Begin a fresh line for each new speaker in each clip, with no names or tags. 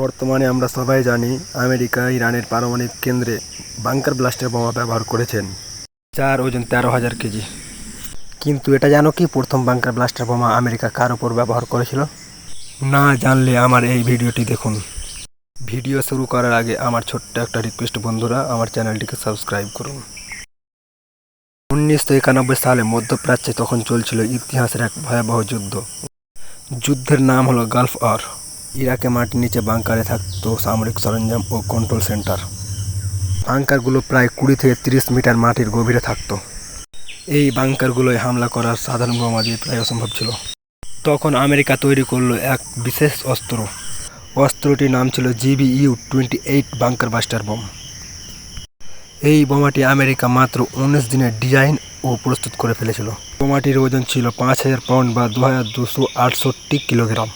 বর্তমানে আমরা সবাই জানি আমেরিকা ইরানের পারমাণবিক কেন্দ্রে বাংকার ব্লাস্টার বোমা ব্যবহার করেছেন। যার ওজন তেরো হাজার কেজি। কিন্তু এটা জানো কি প্রথম বাংকার ব্লাস্টার বোমা আমেরিকা কার ওপর ব্যবহার করেছিল? না জানলে আমার এই ভিডিওটি দেখুন। ভিডিও শুরু করার আগে আমার ছোট্ট একটা রিকোয়েস্ট বন্ধুরা, আমার চ্যানেলটিকে সাবস্ক্রাইব করুন। উনিশশো একানব্বই সালে মধ্যপ্রাচ্যে তখন চলছিল ইতিহাসের এক ভয়াবহ যুদ্ধ। যুদ্ধের নাম হলো গালফ ওয়ার। ইরাকে মাটির নিচে বাংকারে থাকতো সামরিক সরঞ্জাম ও কন্ট্রোল সেন্টার বাংকারগুলো প্রায় কুড়ি থেকে তিরিশ মিটার মাটির গভীরে থাকতো। এই বাংকারগুলোয় হামলা করার সাধারণ বোমা দিয়ে প্রায় অসম্ভব ছিল। তখন আমেরিকা তৈরি করল এক বিশেষ অস্ত্র। অস্ত্রটির নাম ছিল GB U twenty eight bunker buster bomb. এই বোমাটি আমেরিকা মাত্র উনিশ দিনের ডিজাইন ও প্রস্তুত করে ফেলেছিল। বোমাটির ওজন ছিল পাঁচ হাজার পাউন্ড বা দু হাজার দুশো আটষট্টি কিলোগ্রাম।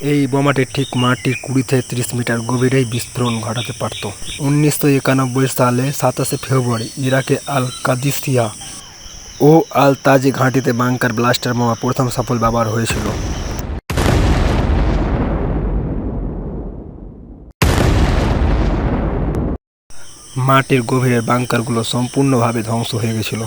এই বোমাটি ঠিক মাটির কুড়ি থেকে তিরিশ মিটার গভীরেই বিস্ফোরণ ঘটাতে পারত। উনিশশো একানব্বই সালে সাতাশে ফেব্রুয়ারি ইরাকে আল কাদিসিয়া ও আল তাজি ঘাঁটিতে বাংকার ব্লাস্টার বোমা প্রথম সফল ব্যবহার হয়েছিল। মাটির গভীরের বাংকারগুলো সম্পূর্ণভাবে ধ্বংস হয়ে গেছিল।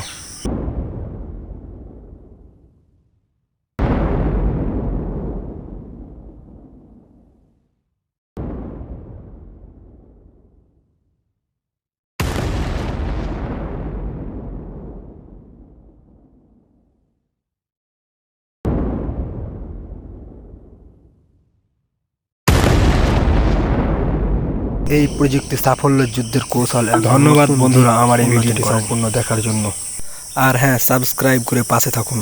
এই প্রযুক্তি সাফল্য যুদ্ধের কৌশল ধন্যবাদ বন্ধুরা আমার এই ভিডিওটি সম্পূর্ণ দেখার জন্য। আর হ্যাঁ সাবস্ক্রাইব করে পাশে থাকুন।